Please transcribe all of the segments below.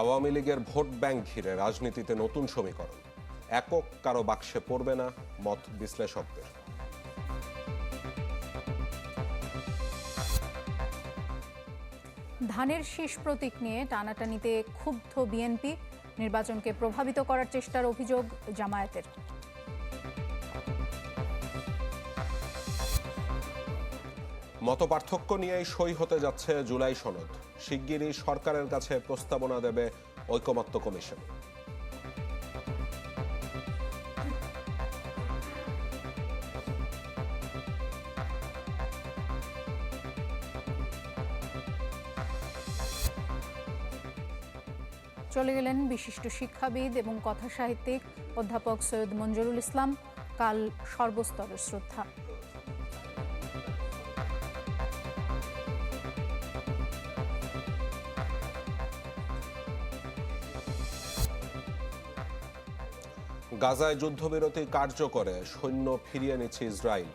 আওয়ামী লীগের vote bank ঘিরে রাজনীতিতে নতুন সমীকরণ। একক কারও বাক্সে পড়বে না মত বিশ্লেষকদের। ধানের শীষ প্রতীক নিয়ে টানাটানিতে ক্ষুব্ধ বিএনপি নির্বাচনকে প্রভাবিত করার চেষ্টার অভিযোগ জামায়াতের। মতপার্থক্য নিয়েই সই হতে যাচ্ছে জুলাই সনদ। শিগগিরই সরকারের কাছে প্রস্তাবনা দেবে ঐকমত্য কমিশন। চলে গেলেন বিশিষ্ট শিক্ষাবিদ এবং কথা সাহিত্যিক অধ্যাপক সৈয়দ মঞ্জুরুল ইসলাম। কাল সর্বস্তরের শ্রদ্ধা। গাজায় যুদ্ধবিরতি কার্যকরে সৈন্য ফিরিয়ে নিচ্ছে ইসরায়েল।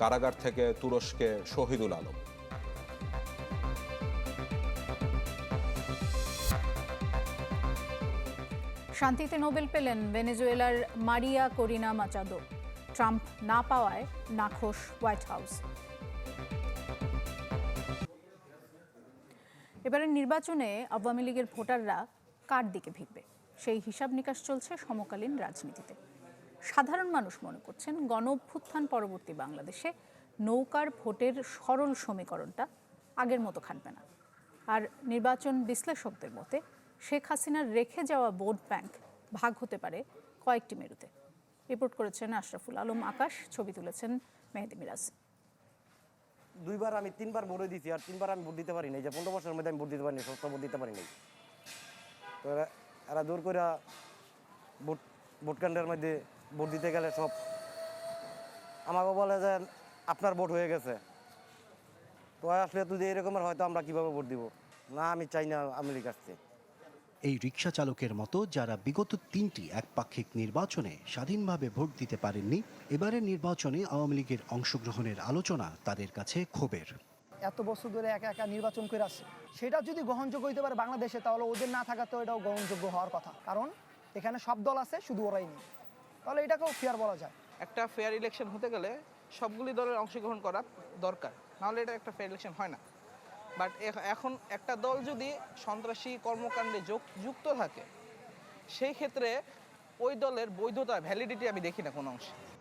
কারাগার থেকে তুরস্কে শহীদুল আলম। শান্তিতে নোবেল পেলেন ভেনেজুয়েলার মারিয়া করিনা মাচাদো। ট্রাম্প না পাওয়ায় নাখোশ হোয়াইট হাউস। এবারের নির্বাচনে আওয়ামী লীগের ভোটাররা কার দিকে ভিড়বে? সেই হিসাব নিকাশ চলছে সমকালীন রাজনীতিতে। সাধারণ মানুষ মনে করছেন গণ অভ্যুত্থান পরবর্তী বাংলাদেশে নৌকার ভোটের সরল সমীকরণটা আগের মতো খাটবে না। আর নির্বাচন বিশ্লেষকদের মতে শেখ হাসিনার রেখে যাওয়া ভোট ব্যাংক ভাগ হতে পারে কয়েকটি মেরুতে। রিপোর্ট করেছেন আশরাফুল আলম আকাশ, ছবি তুলেছেন মেহেদি মিরাজ। দুইবার আমি, তিনবার ভোট দিয়েছি আর তিনবার আমি ভোট দিতে পারি নাই যে পনেরো বছরের মধ্যে আমি ভোট দিতে পারিনি সত্য ভোট দিতে পারি নাই তো এরা- দূর করে ভোট ভোট কেন্দ্রের মধ্যে ভোট দিতে গেলে সব আমাকে বলে যে, আপনার ভোট হয়ে গেছে। তো আসলে যদি এরকমের হয়তো আমরা কীভাবে ভোট দিব? না, আমি চাই না লীগ আসছে এই রিক্সা চালকের মতো যারা বিগত তিনটি একপাক্ষিক নির্বাচনে স্বাধীনভাবে ভোট দিতে পারেননি, এবারের নির্বাচনে আওয়ামী লীগের অংশগ্রহণের আলোচনা তাদের কাছে ক্ষোভের। এত বছর ধরে একা একা নির্বাচন করে আসছে। সেটা যদি গ্রহণযোগ্য হইতে পারে বাংলাদেশে, তাহলে ওদের না থাকা তো এটাও গ্রহণযোগ্য হওয়ার কথা। কারণ এখানে সব দল আছে, শুধু ওরাই নেই। তাহলে এটাকেও ফেয়ার বলা যায়। একটা ফেয়ার ইলেকশন হতে গেলে সবগুলি দলের অংশগ্রহণ করা দরকার। নাহলে এটা একটা ফেয়ার ইলেকশন হয় না। বাট এখন একটা দল যদি সন্ত্রাসী কর্মকাণ্ডে যোগ- যুক্ত থাকে, সেই ক্ষেত্রে ওই দলের বৈধতা ভ্যালিডিটি আমি দেখি না কোনো অংশে।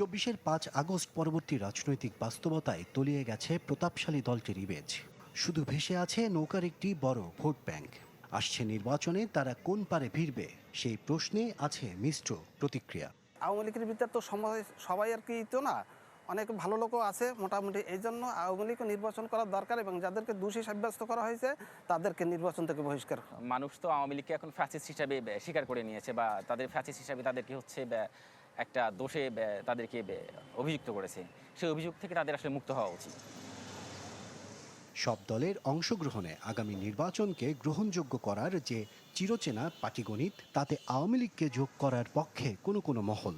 চব্বিশের পাঁচ আগস্ট পরবর্তী রাজনৈতিক বাস্তবতায় তলিয়ে গেছে প্রতাপশালী দলটির ইমেজ শুধু ভেসে আছে নৌকার একটি বড় ভোট ব্যাংক। আসছে নির্বাচনে তারা কোন পারে ভিড়বে সেই প্রশ্নে আছে মিশ্র প্রতিক্রিয়া। আওয়ামী লীগের ভিতরে তো সবাই সবাই আর কি তো না অনেক ভালো লোকও আছে মোটামুটি। এই জন্য আওয়ামী লীগও নির্বাচন করা দরকার এবং যাদেরকে দোষী সাব্যস্ত করা হয়েছে তাদেরকে নির্বাচন থেকে বহিষ্কার মানুষ তো আওয়ামী লীগকে এখন ফ্যাসিস্ট হিসাবে স্বীকার করে নিয়েছে বা তাদের ফ্যাসিস্ট হিসাবে তাদেরকে হচ্ছে একটা দোষে তাদেরকে অভিযুক্ত করেছে। সেই অভিযোগ থেকে তাদের আসলে মুক্ত হওয়া উচিত। সব দলের অংশগ্রহণে আগামী নির্বাচনকে গ্রহণযোগ্য করার যে চিরচেনা পাটিগণিত, তাতে আওয়ামী লীগকে যোগ করার পক্ষে কোনো কোনো মহল।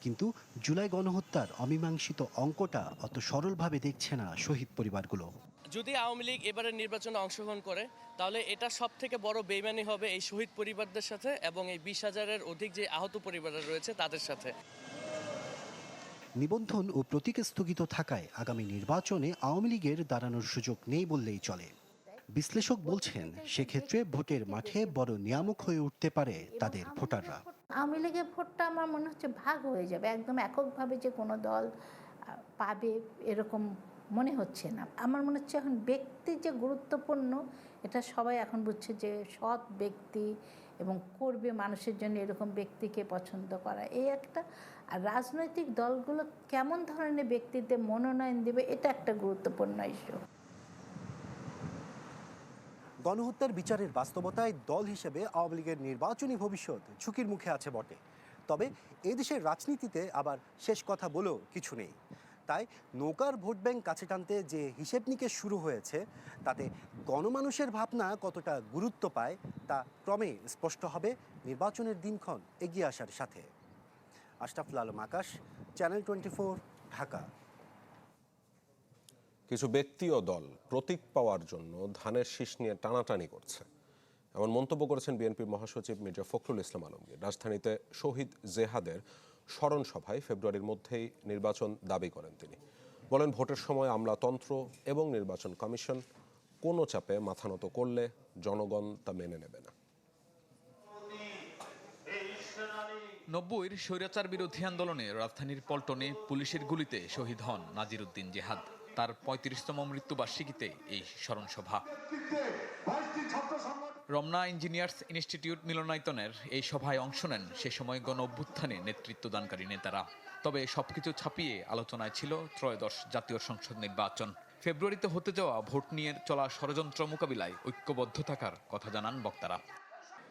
কিন্তু জুলাই গণহত্যার অমীমাংসিত অঙ্কটা অত সরলভাবে দেখছে না শহীদ পরিবারগুলো। যদি আওয়ামী লীগ এবারের নির্বাচনে অংশগ্রহণ করে তাহলে এটা সব থেকে বড় বেইমানি হবে এই শহীদ পরিবারদের সাথে এবং এই বিশ হাজারের অধিক যে আহত পরিবার রয়েছে তাদের সাথে। নিবন্ধন ও প্রতীক স্থগিত থাকায় আগামী নির্বাচনে আওয়ামী লীগের দাঁড়ানোর সুযোগ নেই বললেই চলে। বিশ্লেষক বলছেন সেক্ষেত্রে ভোটের মাঠে বড় নিয়ামক হয়ে উঠতে পারে তাদের ভোটাররা। আওয়ামী লীগের ভোটটা আমার মনে হচ্ছে ভাগ হয়ে যাবে একদম এককভাবে যে কোনো দল পাবে এরকম মনে হচ্ছে না। আমার মনে হচ্ছে এখন ব্যক্তি যে গুরুত্বপূর্ণ, এটা সবাই এখন বুঝছে যে সৎ ব্যক্তি এবং করবে মানুষের জন্য এরকম ব্যক্তিকে পছন্দ করা। এই একটা, আর রাজনৈতিক দলগুলো কেমন ধরনের ব্যক্তিদের মনোনয়ন দেবে, এটা একটা গুরুত্বপূর্ণ ইস্যু গণহত্যার বিচারের বাস্তবতায় দল হিসেবে আওয়ামী লীগের নির্বাচনী ভবিষ্যৎ ঝুঁকির মুখে আছে বটে। তবে এদেশের রাজনীতিতে আবার শেষ কথা বলেও কিছু নেই। তাই নৌকার ভোট ব্যাংক কাছে টানতে যে হিসেব নিকেশ শুরু হয়েছে, তাতে গণমানুষের ভাবনা কতটা গুরুত্ব পায়, তা ক্রমে স্পষ্ট হবে নির্বাচনের দিনক্ষণ এগিয়ে আসার সাথে। Ashraful Alam Akash channel twenty Dhaka. কিছু ব্যক্তি ও দল প্রতীক পাওয়ার জন্য ধানের শীষ নিয়ে টানাটানি করছে। এমন মন্তব্য করেছেন বিএনপির মহাসচিব মির্জা ফখরুল ইসলাম আলমগীর। রাজধানীতে শহীদ জেহাদের স্মরণ সভায় ফেব্রুয়ারির মধ্যেই নির্বাচন দাবি করেন তিনি। বলেন ভোটের সময় আমলাতন্ত্র এবং নির্বাচন কমিশন কোনো চাপে মাথা নত করলে জনগণ তা মেনে নেবে না। নব্বইয়ের স্বৈরাচার বিরোধী আন্দোলনে রাজধানীর পল্টনে পুলিশের গুলিতে শহীদ হন নাজির উদ্দিন জেহাদ। তার পঁয়ত্রিশতম মৃত্যুবার্ষিকীতে এই স্মরণসভা। রমনা ইঞ্জিনিয়ার্স ইনস্টিটিউট মিলনায়তনের এই সভায় অংশ নেন সে সময় গণ অভ্যুত্থানে নেতৃত্বদানকারী নেতারা। তবে সবকিছু ছাপিয়ে আলোচনায় ছিল ত্রয়োদশ জাতীয় সংসদ নির্বাচন। ফেব্রুয়ারিতে হতে যাওয়া ভোট নিয়ে চলা ষড়যন্ত্র মোকাবিলায় ঐক্যবদ্ধ থাকার কথা জানান বক্তারা।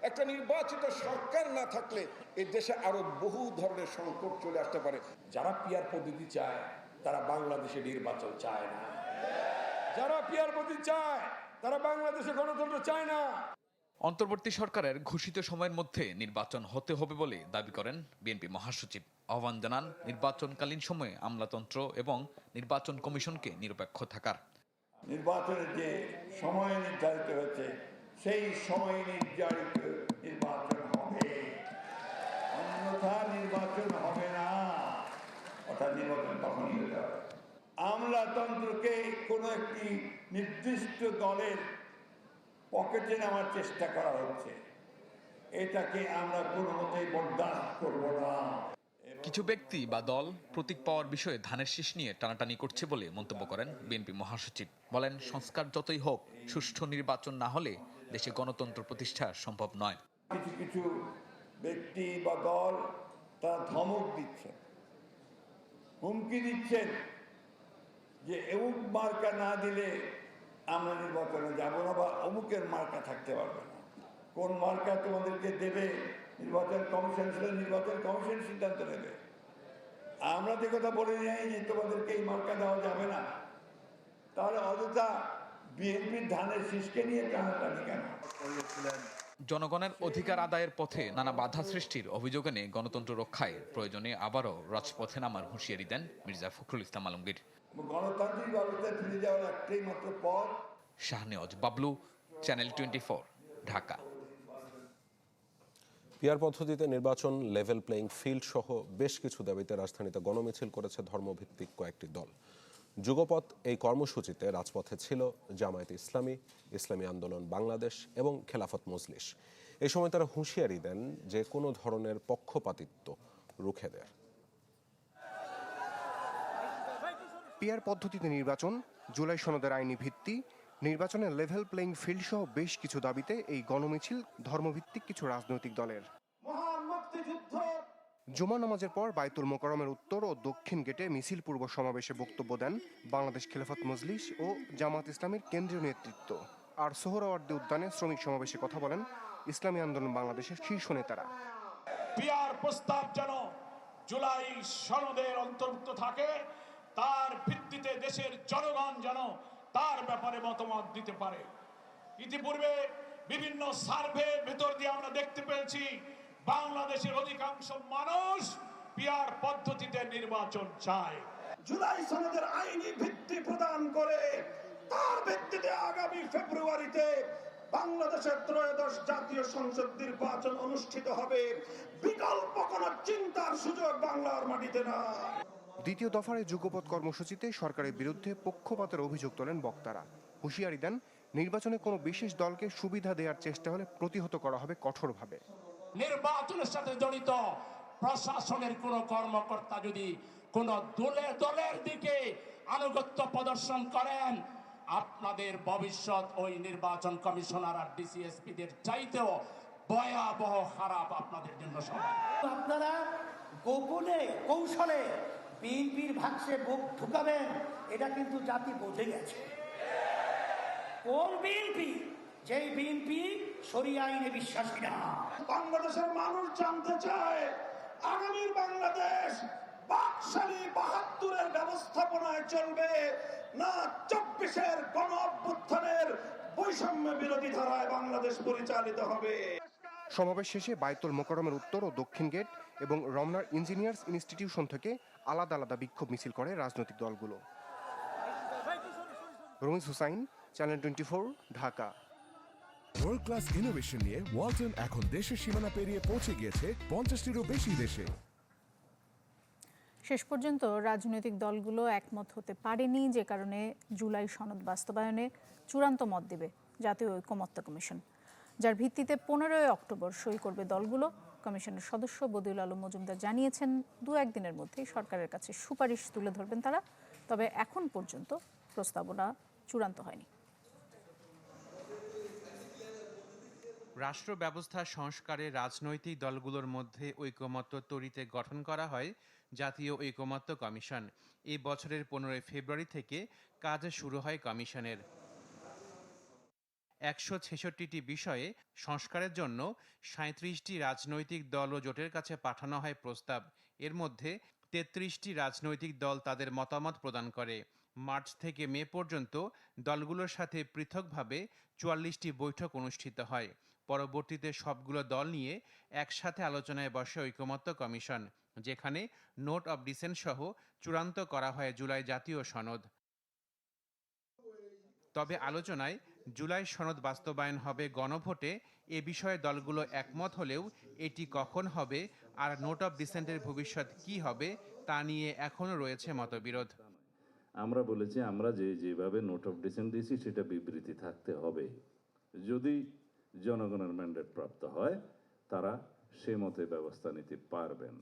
একটা নির্বাচিত সরকার না থাকলে এই দেশে আরও বহু ধরনের সংকট চলে আসতে পারে। যারা পিয়ার পদ্ধতি চায়, তারা বাংলাদেশে নির্বাচন চায় না। যারা পিয়ার পদ্ধতি চায়, তারা বাংলাদেশে গণতন্ত্র চায় না। অন্তর্বর্তী সরকারের ঘোষিত সময়ের মধ্যে নির্বাচন হতে হবে বলে দাবি করেন বিএনপি মহাসচিব। আহ্বান জানান, নির্বাচনকালীন সময়ে আমলাতন্ত্র এবং নির্বাচন কমিশনকে নিরপেক্ষ থাকার। নির্বাচনের যে সময় নির্ধারিত হয়েছে, সেই সময় নির্ধারিত নির্বাচন হবে। অন্যথা নির্বাচন হবে না। অর্থাৎ নির্বাচন হবে। আমলাতন্ত্রকে কোনো একটি নির্দিষ্ট দলের পকেটে নেওয়ার চেষ্টা করা হচ্ছে। এটাকে আমরা কোনো মতেই বরদাস্ত করব না। কিছু ব্যক্তি বা দল প্রতীক পাওয়ার বিষয়ে ধানের শীষ নিয়ে টানাটানি করছে বলে মন্তব্য করেন বিএনপি মহাসচিব। বলেন সংস্কার যতই হোক সুষ্ঠু নির্বাচন না হলে দেশে গণতন্ত্র প্রতিষ্ঠা সম্ভব নয়। কিছু কিছু ব্যক্তি বা দল তারা ধমক দিচ্ছেন হুমকি দিচ্ছেন যে অমুক মার্কা না দিলে আমরা নির্বাচনে যাব না বা অমুকের মার্কা থাকতে পারবে না। কোন মার্কা তোমাদেরকে দেবে? নির্বাচন কমিশন ছিল, নির্বাচন কমিশন সিদ্ধান্ত নেবে। আমরা যে কথা বলে যাই যে তোমাদেরকে এই মার্কা দেওয়া যাবে না। তাহলে অযথা বিএনপির ধানের শীষকে নিয়ে টানাটানি কেন? জনগণের অধিকার আদায়ের পথে নানা বাধা সৃষ্টির অভিযোগ এনে গণতন্ত্র রক্ষায় প্রয়োজনে আবারও রাজপথে নামার হুঁশিয়ারি দেন মির্জা ফখরুল ইসলাম আলমগীর। গণতান্ত্রিক ব্যবস্থায় ফিরে যাওয়ার একটাই মাত্র পথ। Shahnewaz Bablu channel twenty Dhaka. PR পদ্ধতিতে নির্বাচন লেভেল প্লেইং ফিল্ড সহ বেশ কিছু দাবিতে রাজধানীতে গণমিছিল করেছে ধর্মভিত্তিক কয়েকটি দল। যুগপথ এই কর্মসূচিতে রাজপথে ছিল জামায়াতে ইসলামী ইসলামী আন্দোলন বাংলাদেশ এবং খেলাফত মজলিস। এই সময় তারা হুঁশিয়ারি দেন যে কোনো ধরনের পক্ষপাতিত্ব রুখে দেয়। পিয়ার পদ্ধতিতে নির্বাচন জুলাই সনদের আইনি ভিত্তি নির্বাচনের লেভেল প্লেইং ফিল্ড সহ বেশ কিছু দাবিতে এই গণমিছিল ধর্মভিত্তিক কিছু রাজনৈতিক দলের। জুমা নামাজের পর বাইতুল মোকারমের উত্তর ও দক্ষিণ গেটে মিছিল পূর্ব সমাবেশে বক্তব্য দেন বাংলাদেশ খেলাফত মজলিস ও জামাত ইসলামের কেন্দ্রীয় নেতৃত্ব। আর সোহরাওয়ার্দী উদ্যানে শ্রমিক সমাবেশে কথা বলেন ইসলামী আন্দোলন বাংলাদেশের শীর্ষ নেতারা। পিয়ার প্রস্তাব যেন জুলাই সনদের অন্তর্ভুক্ত থাকে তার ভিত্তিতে দেশের জনগণ যেন তার ব্যাপারে মতামত দিতে পারে। ইতিপূর্বে বিভিন্ন সার্ভে ভেতর দিয়ে আমরা দেখতে পেয়েছি, বাংলাদেশের অধিকাংশ মানুষ পিয়ার পদ্ধতিতে নির্বাচন চায়। জুলাই সনদের আইনি ভিত্তি প্রদান করে তার ভিত্তিতে আগামী ফেব্রুয়ারিতে বাংলাদেশের ত্রয়োদশ জাতীয় সংসদ নির্বাচন অনুষ্ঠিত হবে। বিকল্প কোন চিন্তার সুযোগ বাংলার মাটিতে না দ্বিতীয় দফার এই যুগপৎ কর্মসূচিতে সরকারের বিরুদ্ধে পক্ষপাতের অভিযোগ তোলেন বক্তারা। হুঁশিয়ারি দেন নির্বাচনে কোনো বিশেষ দলকে সুবিধা দেওয়ার চেষ্টা হলে প্রতিহত করা হবে কঠোরভাবে। নির্বাচনের সাথে জড়িত প্রশাসনের কোন কর্মকর্তা যদি কোন দলে দলের দিকে আনুগত্য প্রদর্শন করেন আপনাদের ভবিষ্যৎ ওই নির্বাচন কমিশনার আর ডিসিএসপিদের চাইতেও ভয়াবহ খারাপ আপনাদের জন্য সবাই আপনারা গোপনে কৌশলে বিএনপির ভাগসে বুক ঢুকাবেন এটা কিন্তু জাতি বোঝে গেছে। কোন বিএনপি? যেই বিএনপি সরিয়ে আইনে বিশ্বাসী না। বাংলাদেশের মানুষ জানতে চায় আগামীর বাংলাদেশ বাকশালী বাহাত্তরের ব্যবস্থাপনায় চলবে না চব্বিশের গণ অভ্যুত্থানের বৈষম্য বিরোধী ধারায় বাংলাদেশ পরিচালিত হবে। সমাবেশ শেষে বাইতুল মোকারমের উত্তর ও দক্ষিণ গেট এবং রমনার ইঞ্জিনিয়ার্স ইনস্টিটিউশন থেকে আলাদা আলাদা বিক্ষোভ মিছিল করে রাজনৈতিক দলগুলো। Ramiz Hussain channel twenty four Dhaka. World class innovation নিয়ে ওয়ালটন এখন দেশের সীমানা পেরিয়ে পৌঁছে গিয়েছে পঞ্চাশটিরও বেশি দেশে। শেষ পর্যন্ত রাজনৈতিক দলগুলো একমত হতে পারেনি যে কারণে জুলাই সনদ বাস্তবায়নে চূড়ান্ত মত দেবে জাতীয় ঐকমত্য কমিশন। যার ভিত্তিতে পনেরোই অক্টোবর সই করবে দলগুলো কমিশনের সদস্য বদিউল আলম মজুমদার জানিয়েছেন, দু একদিনের মধ্যেই সরকারের কাছে সুপারিশ তুলে ধরবেন তারা, তবে এখন পর্যন্ত প্রস্তাবনা চূড়ান্ত হয়নি। রাষ্ট্র ব্যবস্থা সংস্কারে রাজনৈতিক দলগুলোর মধ্যে ঐকমত্য তৈরিতে গঠন করা হয় জাতীয় ঐকমত্য কমিশন। এই বছরের পনেরোই ফেব্রুয়ারি থেকে কাজ শুরু হয় কমিশনের। একশো ছেষট্টিটি বিষয়ে সংস্কারের জন্য সাঁত্রিশটি রাজনৈতিক দল ও জোটের কাছে পাঠানো হয় প্রস্তাব। এর মধ্যে তেত্রিশটি রাজনৈতিক দল তাদের মতামত প্রদান করে। মার্চ থেকে মে পর্যন্ত দলগুলোর সাথে পৃথকভাবে চুয়াল্লিশটি বৈঠক অনুষ্ঠিত হয়। পরবর্তীতে সবগুলো দল নিয়ে একসাথে আলোচনায় বসে ঐকমত্য কমিশন, যেখানে নোট অব ডিসেন্ট সহ চূড়ান্ত করা হয় জুলাই জাতীয় সনদ। তবে আলোচনায় জুলাই সনদ বাস্তবায়ন হবে গণভোটে, এ বিষয়ে দলগুলো একমত হলেও এটি কখন হবে আর নোট অফ ডিসেন্টের ভবিষ্যৎ কি হবে তা নিয়ে এখনও রয়েছে মতবিরোধ। আমরা বলেছি, আমরা যে যেভাবে নোট অফ ডিসেন্ট দিয়েছি, সেটা বিবৃতি থাকতে হবে। যদি জনগণের ম্যান্ডেট প্রাপ্ত হয়, তারা সে মতে ব্যবস্থা নিতে পারবেন।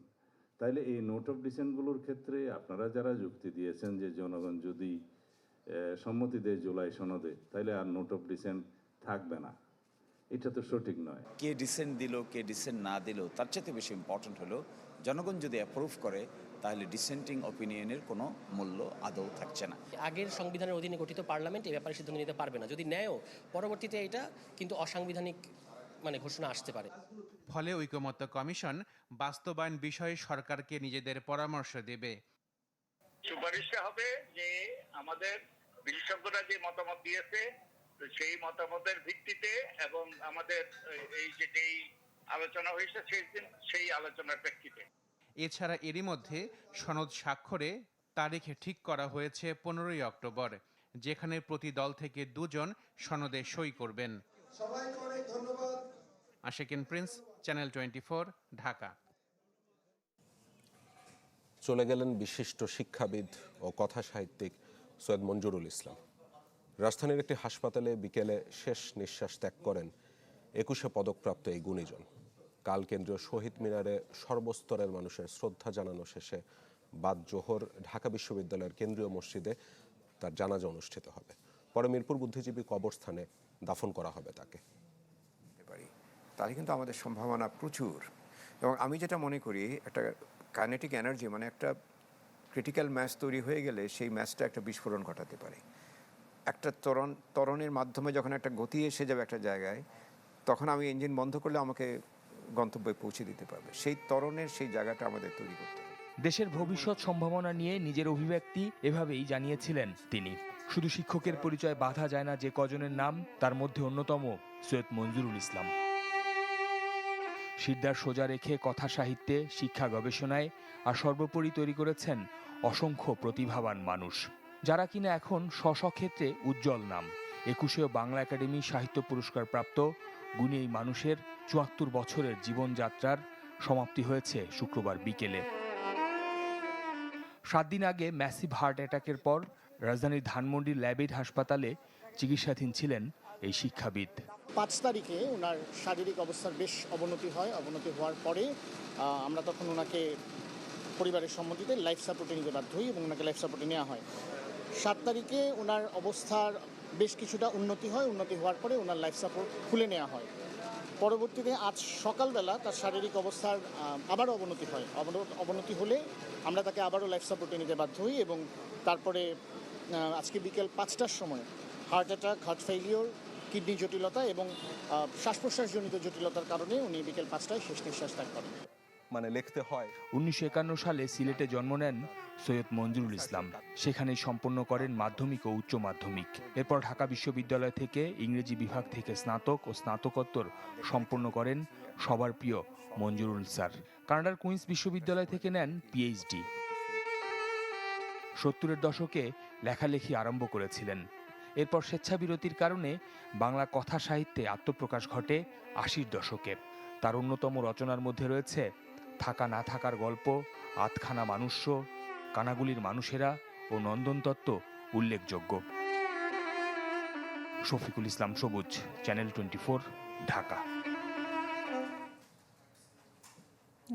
তাইলে এই নোট অফ ডিসেন্টগুলোর ক্ষেত্রে আপনারা যারা যুক্তি দিয়েছেন যে জনগণ যদি সম্মতি দেয় জুলাই সনদে তাইলে আর নোট অফ ডিসেন্ট থাকবে না। এটা তো সঠিক নয়। কে ডিসেন্ট দিল কে ডিসেন্ট না দিল তার চাইতে বেশি ইম্পর্ট্যান্ট হলো জনগণ যদি অ্যাপ্রুভ করে তাহলে ডিসেন্টিং অপিনিয়নের কোনো মূল্য আদৌ থাকছে না। আগের সংবিধানের অধীনে গঠিত পার্লামেন্ট এই ব্যাপারে সিদ্ধান্ত নিতে পারবে না। যদি নেয়ও পরবর্তীতে এটা কিন্তু অসাংবিধানিক মানে ঘোষণা আসতে পারে। ফলে ঐকমত্য কমিশন বাস্তবায়ন বিষয়ে সরকারকে নিজেদের পরামর্শ দেবে। সুপারিশটা হবে যে আমাদের বিশেষজ্ঞরা যে মতামত দিয়েছে সেই মতামতের ভিত্তিতে এবং আমাদের এই- যে যেই আলোচনা হয়েছে সেই দিন সেই আলোচনার প্রেক্ষিতে। এছাড়া এরই মধ্যে সনদ স্বাক্ষরে তারিখ ঠিক করা হয়েছে পনেরোই অক্টোবর যেখানে প্রতি দল থেকে দুজন সনদে সই করবেন। Ashekin Prince channel twenty Dhaka. চলে গেলেন বিশিষ্ট শিক্ষাবিদ ও কথা সাহিত্যিক সৈয়দ মঞ্জুরুল ইসলাম। রাজধানীর একটি হাসপাতালে বিকেলে শেষ নিঃশ্বাস ত্যাগ করেন একুশে পদকপ্রাপ্ত এই গুণীজন। কাল কেন্দ্রীয় শহীদ মিনারে সর্বস্তরের মানুষের শ্রদ্ধা জানানো শেষে বাদ জোহর ঢাকা বিশ্ববিদ্যালয়ের কেন্দ্রীয় মসজিদে তার জানাজা অনুষ্ঠিত হবে। পরে মিরপুর বুদ্ধিজীবী কবরস্থানে দাফন করা হবে তাকে। তাহলে কিন্তু আমাদের সম্ভাবনা প্রচুর। এবং আমি যেটা মনে করি, একটা কাইনেটিক এনার্জি মানে একটা ক্রিটিক্যাল ম্যাচ তৈরি হয়ে গেলে সেই ম্যাচটা একটা বিস্ফোরণ ঘটাতে পারে। একটা তরণ ত্বরণের মাধ্যমে যখন একটা গতি এসে যাবে একটা জায়গায়, তখন আমি ইঞ্জিন বন্ধ করলে আমাকে গন্তব্যে পৌঁছে দিতে পারবে। সেই ত্বরণের সেই জায়গাটা আমাদের তৈরি করতে হবে। দেশের ভবিষ্যৎ সম্ভাবনা নিয়ে নিজের অভিব্যক্তি এভাবেই জানিয়েছিলেন তিনি। শুধু শিক্ষকের পরিচয় বাধা যায় না যে কজনের নাম, তার মধ্যে অন্যতম সৈয়দ মঞ্জুরুল ইসলাম। সিদ্ধার সোজা রেখে কথা সাহিত্যে শিক্ষা গবেষণায়, আর সর্বোপরি তৈরি করেছেন অসংখ্য প্রতিভাবান মানুষ, যারা কিনা এখন স্ব ক্ষেত্রে উজ্জ্বল নাম। একুশেও বাংলা একাডেমি সাহিত্য পুরস্কার প্রাপ্ত গুণী মানুষের চুয়াত্তর বছরের জীবনযাত্রার সমাপ্তি হয়েছে শুক্রবার বিকেলে। সাত দিন আগে ম্যাসিভ হার্ট অ্যাটাকের পর রাজধানীর ধানমন্ডির ল্যাবেড হাসপাতালে চিকিৎসাধীন ছিলেন এই শিক্ষাবিদ। পাঁচ তারিখে ওনার শারীরিক অবস্থার বেশ অবনতি হয়। অবনতি হওয়ার পরে আমরা তখন ওনাকে পরিবারের সম্মতিতে লাইফ সাপোর্টে নিতে বাধ্য হই এবং ওনাকে লাইফ সাপোর্টে নেওয়া হয়। সাত তারিখে ওনার অবস্থার বেশ কিছুটা উন্নতি হয়। উন্নতি হওয়ার পরে ওনার লাইফ সাপোর্ট খুলে নেওয়া হয়। পরবর্তীতে আজ সকালবেলা তার শারীরিক অবস্থার আবারও অবনতি হয়। অবন- অবনতি হলে আমরা তাকে আবারও লাইফ সাপোর্টে নিতে বাধ্য হই এবং তারপরে আজকে বিকেল পাঁচটার সময় heart attack heart failure kidney জটিলতা এবং শ্বাস প্রশ্বাসজনিত জটিলতার কারণে উনি বিকেল পাঁচটায় শেষ নিঃশ্বাস ত্যাগ করেন। মানে লিখতে হয়। উনিশশো একান্ন সালে সিলেটে জন্ম নেন সৈয়দ মঞ্জুরুল ইসলাম। সেখানে সম্পন্ন করেন মাধ্যমিক ও উচ্চ মাধ্যমিক। এরপর ঢাকা বিশ্ববিদ্যালয় থেকে ইংরেজি বিভাগ থেকে স্নাতক ও স্নাতকোত্তর সম্পন্ন করেন সবার প্রিয় মঞ্জুরুল স্যার। কানাডার কুইন্স বিশ্ববিদ্যালয় থেকে নেন পিএইচডি। সত্তরের দশকে লেখালেখি আরম্ভ করেছিলেন। এরপর স্বেচ্ছাবিরতির কারণে বাংলা কথা সাহিত্যে আত্মপ্রকাশ ঘটে আশির দশকে। তার অন্যতম রচনার মধ্যে রয়েছে থাকা না থাকার গল্প আতখানা মানুষ্য, কানাগুলির মানুষেরা ও নন্দনতত্ত্ব উল্লেখযোগ্য। শফিকুল ইসলাম সবুজ, চ্যানেল টোয়েন্টি ফোর, ঢাকা।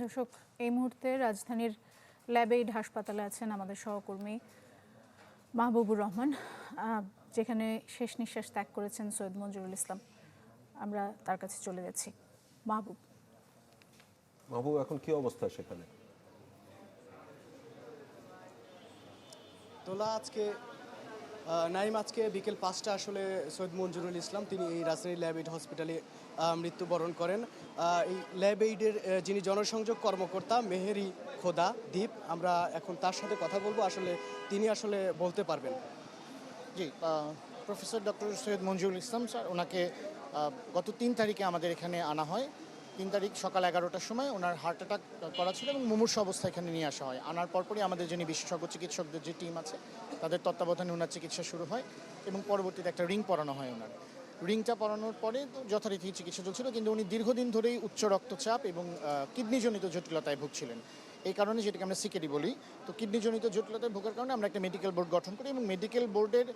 দর্শক, এই মুহূর্তে রাজধানীর ল্যাবেইড হাসপাতালে আছেন আমাদের সহকর্মী মাহবুবুর রহমান যেখানে শেষ নিঃশ্বাস ত্যাগ করেছেন সৈয়দ মঞ্জুরুল ইসলাম। আমরা তার কাছে চলে যাচ্ছি। মাহবুব। মাহবুব এখন কি অবস্থা সেখানে? তোলা আজকে নাইম আজকে বিকেল পাঁচটা আসলে সৈয়দ মঞ্জুরুল ইসলাম তিনি এই রাজধানী ল্যাব এইড হসপিটালে মৃত্যুবরণ করেন। এই ল্যাব এইডের যিনি জনসংযোগ কর্মকর্তা মেহেরি খোদা দ্বীপ আমরা এখন তার সাথে কথা বলব। আসলে তিনি আসলে বলতে পারবেন। জি professor doctor Syed Monjurul Islam sir ওনাকে গত তিন তারিখে আমাদের এখানে আনা হয়। তিন তারিখ সকাল এগারোটার সময় ওনার হার্ট অ্যাটাক করা ছিল এবং মুমূর্ষ অবস্থা এখানে নিয়ে আসা হয়। আনার পরপরই আমাদের যিনি বিশেষজ্ঞ চিকিৎসকদের যে টিম আছে, তাদের তত্ত্বাবধানে ওনার চিকিৎসা শুরু হয় এবং পরবর্তীতে একটা রিং পরানো হয় ওনার। রিংটা পরানোর পরে যথারীতি চিকিৎসা চলছিল, কিন্তু উনি দীর্ঘদিন ধরেই উচ্চ রক্তচাপ এবং কিডনিজনিত জটিলতায় ভুগছিলেন। এই কারণে যেটাকে আমরা সিকেডি বলি, তো কিডনিজনিত জটিলতায় ভোগার কারণে আমরা একটা মেডিকেল বোর্ড গঠন করি এবং মেডিকেল বোর্ডের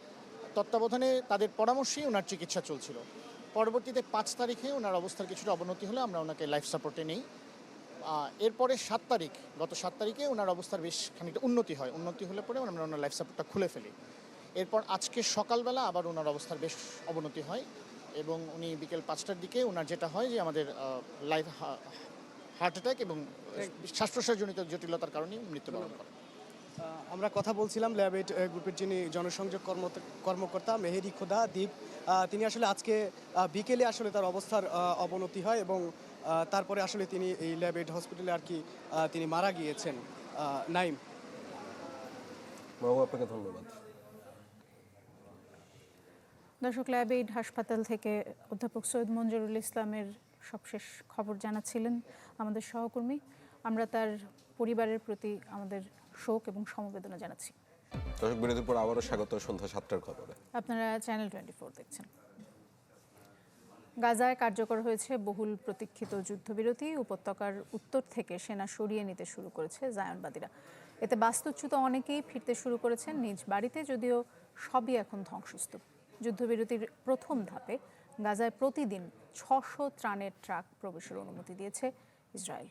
তত্ত্বাবধানে তাদের পরামর্শেই ওনার চিকিৎসা চলছিল। পরবর্তীতে পাঁচ তারিখে ওনার অবস্থার কিছুটা অবনতি হলে আমরা ওনাকে লাইফ সাপোর্টে নেই। এরপরে সাত তারিখ গত সাত তারিখে ওনার অবস্থার বেশ খানিকটা উন্নতি হয়। উন্নতি হলে পরে আমরা ওনার লাইফ সাপোর্টটা খুলে ফেলি। এরপর আজকে সকালবেলা আবার ওনার অবস্থার বেশ অবনতি হয় এবং উনি বিকেল পাঁচটার দিকে ওনার যেটা হয় যে আমাদের লাইফ হার্ট অ্যাটাক এবং শ্বাস প্রশ্বাসজনিত জটিলতার কারণে মৃত্যুবরণ করেন। আহ, আমরা কথা বলছিলাম ল্যাবেট গ্রুপের যিনি জনসংযোগ কর্ম- কর্মকর্তা মেহেরি খোদা দ্বীপ তিনি আসলে আজকে বিকেলে আসলে তার অবস্থার অবনতি হয় এবং তারপরে আসলে তিনি এই ল্যাবেট হসপিটালে আর কি তিনি মারা গিয়েছেন। নাইম। আপনাকে ধন্যবাদ। দর্শক ল্যাবেইড হাসপাতাল থেকে অধ্যাপক সৈয়দ মঞ্জুরুল ইসলামের সবশেষ খবর জানাচ্ছিলেন আমাদের সহকর্মী। আমরা তার পরিবারের প্রতি আমাদের শোক এবং সমবেদনা জানাচ্ছি। দর্শক বিরতির পর আবারও স্বাগত সন্ধ্যা সাতটার খবরে। আপনারা চ্যানেল টোয়েন্টি দেখছেন। গাজায় কার্যকর হয়েছে বহুল প্রতীক্ষিত যুদ্ধবিরতি। উপত্যকার উত্তর থেকে সেনা সরিয়ে নিতে শুরু করেছে জায়নবাদীরা। এতে বাস্তুচ্যুত অনেকেই ফিরতে শুরু করেছেন নিজ বাড়িতে যদিও সবই এখন ধ্বংসস্তূপ। যুদ্ধবিরতির প্রথম ধাপে গাজায় প্রতিদিন ছশো ত্রাণের ট্রাক প্রবেশের অনুমতি দিয়েছে ইসরায়েল।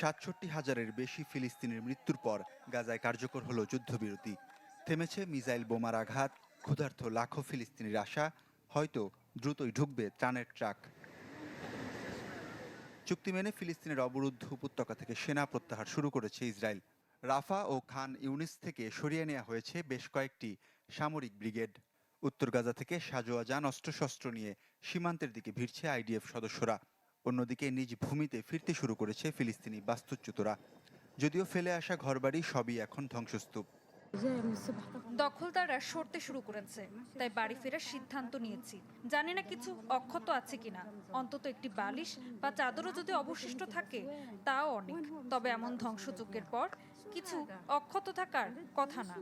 সাতষট্টি হাজারের বেশি ফিলিস্তিনের মৃত্যুর পর গাজায় কার্যকর হল যুদ্ধবিরতি। থেমেছে মিসাইল বোমার আঘাত, ক্ষুধার্ত লাখো ফিলিস্তিনির আশা, হয়তো দ্রুতই ঢুকবে ত্রাণের ট্রাক। চুক্তি মেনে ফিলিস্তিনের অবরুদ্ধ উপত্যকা থেকে সেনা প্রত্যাহার শুরু করেছে ইসরায়েল। রাফা ও খান ইউনিস থেকে সরিয়ে নেওয়া হয়েছে বেশ কয়েকটি সামরিক ব্রিগেড। উত্তর গাজা থেকে সাজোয়া যান অস্ত্রশস্ত্র নিয়ে সীমান্তের দিকে ভিড়ছে আইডিএফ সদস্যরা। অন্যদিকে নিজ ভূমিতে ফিরতে শুরু করেছে ফিলিস্তিনি বাস্তুচ্যুতরা। যদিও ফেলে আসা ঘরবাড়ি সবই এখন ধ্বংসস্তূপ। দখলদাররা সরতে শুরু করেছে তাই বাড়ি ফেরার সিদ্ধান্ত নিয়েছি। জানি না কিছু অক্ষত আছে কিনা। অন্তত একটি বালিশ বা চাদরও যদি অবশিষ্ট থাকে তাও অনেক। তবে এমন ধ্বংসযজ্ঞের পর কিছু অক্ষত থাকার কথা না।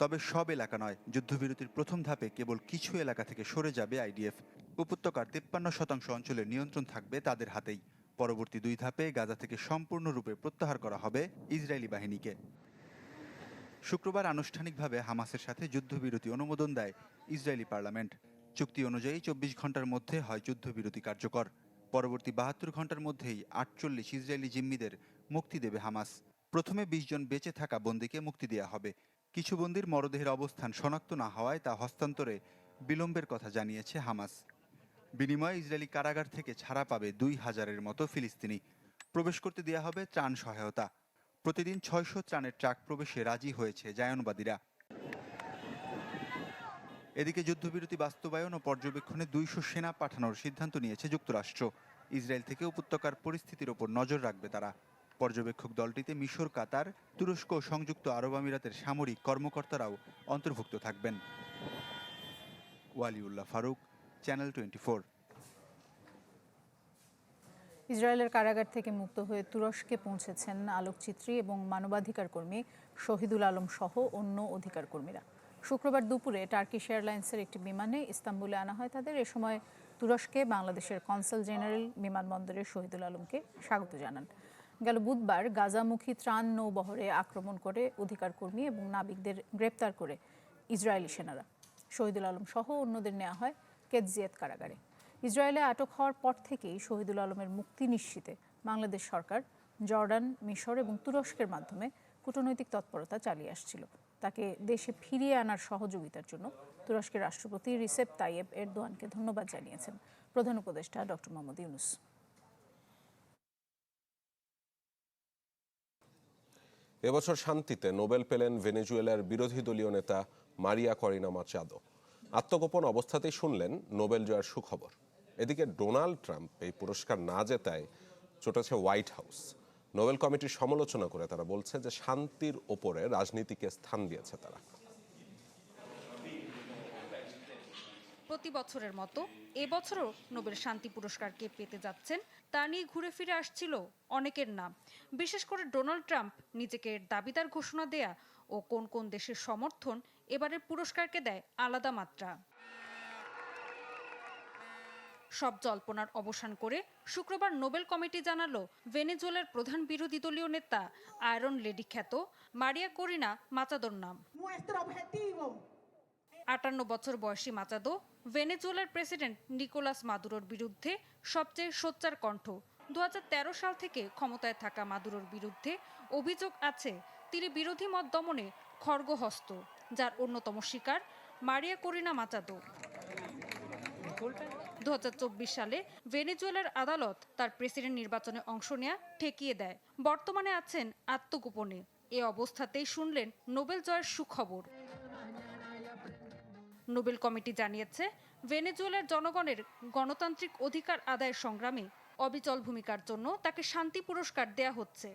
তবে সব এলাকা নয় যুদ্ধবিরতির প্রথম ধাপে কেবল কিছু এলাকা থেকে সরে যাবে আইডিএফ। উপত্যকার তেপ্পান্ন শতাংশ অঞ্চলের নিয়ন্ত্রণ থাকবে তাদের হাতেই। পরবর্তী দুই ধাপে গাজা থেকে সম্পূর্ণরূপে প্রত্যাহার করা হবে ইসরায়েলি বাহিনীকে। শুক্রবার আনুষ্ঠানিকভাবে হামাসের সাথে যুদ্ধবিরতি অনুমোদন দেয় ইসরায়েলি পার্লামেন্ট। চুক্তি অনুযায়ী চব্বিশ ঘণ্টার মধ্যে হয় যুদ্ধবিরতি কার্যকর। পরবর্তী বাহাত্তর ঘণ্টার মধ্যেই আটচল্লিশ ইসরায়েলি জিম্মিদের মুক্তি দেবে হামাস। প্রথমে বিশ জন বেঁচে থাকা বন্দীকে মুক্তি দেওয়া হবে। কিছু বন্দির মরদেহের অবস্থান শনাক্ত না হওয়ায় তা হস্তান্তরে বিলম্বের কথা জানিয়েছে হামাস। বিনিময়ে ইসরায়েলি কারাগার থেকে ছাড়া পাবে দুই হাজারের মতো ফিলিস্তিনি। প্রবেশ করতে দেওয়া হবে ত্রাণ সহায়তা। প্রতিদিন ছয়শো ত্রাণের ট্রাক প্রবেশে রাজি হয়েছে জায়নবাদীরা। এদিকে যুদ্ধবিরতি বাস্তবায়ন ও পর্যবেক্ষণে দুইশো সেনা পাঠানোর সিদ্ধান্ত নিয়েছে যুক্তরাষ্ট্র। ইসরায়েল থেকে উপত্যকার পরিস্থিতির ওপর নজর রাখবে তারা। পর্যবেক্ষক দলটিতে মিশর, কাতার, তুরস্ক ও সংযুক্ত আরব আমিরাতের সামরিক কর্মকর্তারাও অন্তর্ভুক্ত থাকবেন। ওয়ালিউল্লাহ ফারুক চ্যানেল টোয়েন্টি ইসরায়েলের কারাগার থেকে মুক্ত হয়ে তুরস্কে পৌঁছেছেন আলোকচিত্রী এবং মানবাধিকার কর্মী শহীদুল আলম সহ অন্য অধিকার কর্মীরা। শুক্রবার দুপুরে টার্কিশ এয়ারলাইন্সের একটি বিমানে ইস্তাম্বুলে আনা হয় তাদের। এ সময় তুরস্কে বাংলাদেশের কনসাল জেনারেল বিমানবন্দরে শহীদুল আলমকে স্বাগত জানান। গেল বুধবার গাজামুখী ত্রাণ নৌবহরে আক্রমণ করে অধিকার কর্মী এবং নাবিকদের গ্রেপ্তার করে ইসরায়েলি সেনারা। শহীদুল আলম সহ অন্যদের নেওয়া হয় কেতজিয়াত কারাগারে? ইসরায়েলে আটক হওয়ার পর থেকেই শহীদুল আলমের মুক্তি নিশ্চিতে বাংলাদেশ সরকার জর্ডান, মিশর এবং তুরস্কের মাধ্যমে কূটনৈতিক তৎপরতা চালিয়ে আসছিল। তাকে দেশে ফিরিয়ে আনার সহযোগিতার জন্য তুরস্কের রাষ্ট্রপতি রিসেপ তাইয়েব এরদোয়ানকে ধন্যবাদ জানিয়েছেন। প্রধান উপদেষ্টা ডক্টর মোহাম্মদ ইউনুস। এবছর শান্তিতে নোবেল পেলেন ভেনেজুয়েলার বিরোধী দলীয় নেতা মারিয়া করিনা মাচাদো আত্মগোপন অবস্থাতেই শুনলেন নোবেল জয়ের সুখবর। এদিকে ডোনাল্ড ট্রাম্প এই পুরস্কার না জেতায় চটেছে হোয়াইট হাউস। নোবেল কমিটির সমালোচনা করে তারা বলছে যে শান্তির ওপরে রাজনীতিকে স্থান দিয়েছে তারা। প্রতি বছরের মতো এবছরও নোবেল শান্তি পুরস্কার কে পেতে যাচ্ছেন। তা নিয়ে ঘুরে ফিরে আসছিল অনেকের নাম। বিশেষ করে ডোনাল্ড ট্রাম্প নিজেকে দাবিদার ঘোষণা দেয়া ও কোন কোন দেশের সমর্থন এবারের পুরস্কারকে দেয় আলাদা মাত্রা। সব জল্পনার অবসান করে শুক্রবার নোবেল কমিটি জানালো ভেনেজুয়েলার প্রধান বিরোধী দলীয় নেতা আয়রন লেডি খ্যাত মারিয়া করিনা মাচাদোর নাম। আটান্ন বছর বয়সী মাচাদো ভেনেজুয়েলার প্রেসিডেন্ট নিকোলাস মাদুরোর বিরুদ্ধে সবচেয়ে সোচ্চার কণ্ঠ। দু হাজার তেরো সাল থেকে ক্ষমতায় থাকা মাদুরোর বিরুদ্ধে অভিযোগ আছে তিনি বিরোধী মত দমনে খড়গহস্ত যার অন্যতম শিকার মারিয়া করিনা মাচাদো। দু হাজার চব্বিশ সালে ভেনেজুয়েলার আদালত তার প্রেসিডেন্ট নির্বাচনে অংশ নেয়া ঠেকিয়ে দেয়। বর্তমানে আছেন আত্মগোপনে। এ অবস্থাতেই শুনলেন নোবেল জয়ের সুখবর। নোবেল কমিটি জানিয়েছে, ভেনেজুয়েলার জনগণের গণতান্ত্রিক অধিকার আদায়ের সংগ্রামে অবিচল ভূমিকার জন্য তাকে শান্তি পুরস্কার দেয়া হচ্ছে।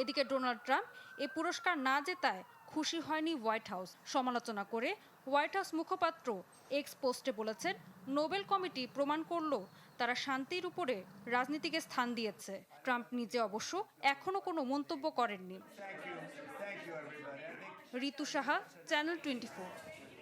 এদিকে ডোনাল্ড ট্রাম্প এ পুরস্কার না জেতায় খুশি হয়নি হোয়াইট হাউস। সমালোচনা করে হোয়াইট হাউস মুখপাত্র এক্স পোস্টে বলেছেন নোবেল কমিটি প্রমাণ করল তারা শান্তির উপরে রাজনীতিকে স্থান দিয়েছে। ট্রাম্প নিজে অবশ্য এখনও কোনো মন্তব্য করেননি। ঋতু সাহা চ্যানেল টোয়েন্টি